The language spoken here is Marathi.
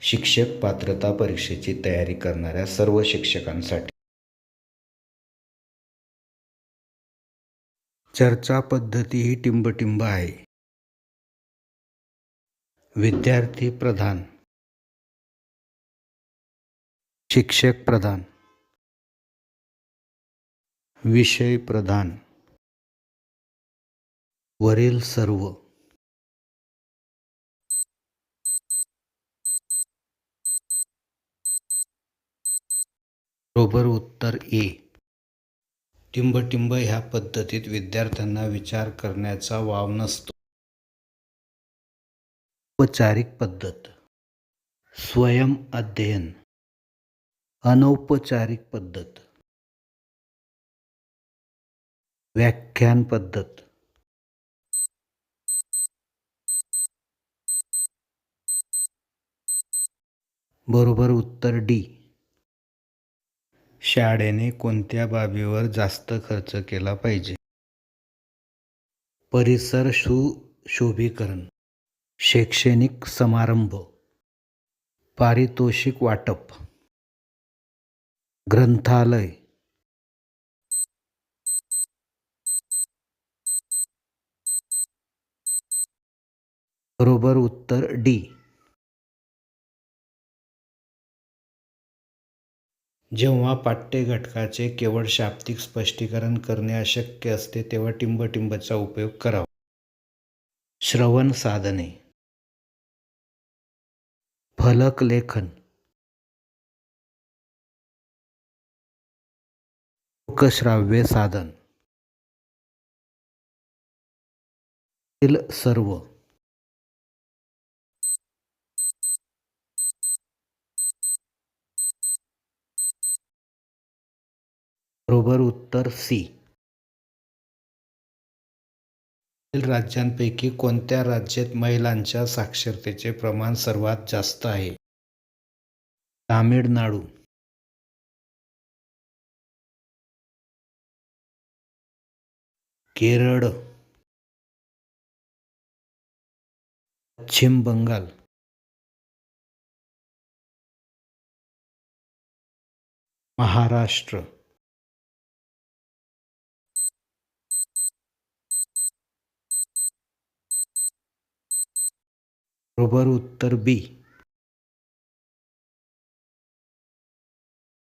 शिक्षक पात्रता परीक्षेची तयारी करणाऱ्या सर्व शिक्षकांसाठी. चर्चा पद्धती ही टिंबटिंब आहे. विद्यार्थी प्रधान. शिक्षक प्रधान. विषय प्रधान. वरील सर्व. बरोबर उत्तर ए. टिंबटिंब ह्या पद्धतीत विद्यार्थ्यांना विचार करण्याचा वाव नसतो. औपचारिक पद्धत. स्वयं अध्ययन. अनौपचारिक पद्धत. व्याख्यान पद्धत. बरोबर उत्तर डी. शाळेने कोणत्या बाबीवर जास्त खर्च केला पाहिजे? परिसर सुशोभीकरण शैक्षणिक समारंभ पारितोषिक वाटप ग्रंथालय. बरोबर उत्तर डी. जेव्हा पाठ्यघटकाचे केवळ शाब्दिक स्पष्टीकरण करणे अशक्य असते तेव्हा टिंबटिंबचा उपयोग करावा. श्रवण साधने. फलकलेखन लोकश्राव्य साधन. सर्व. बरोबर उत्तर सी. राज्यांपैकी कोणत्या राज्यात महिलांच्या साक्षरतेचे प्रमाण सर्वात जास्त आहे? तामिळनाडू. केरळ. पश्चिम बंगाल. महाराष्ट्र. बरोबर उत्तर बी.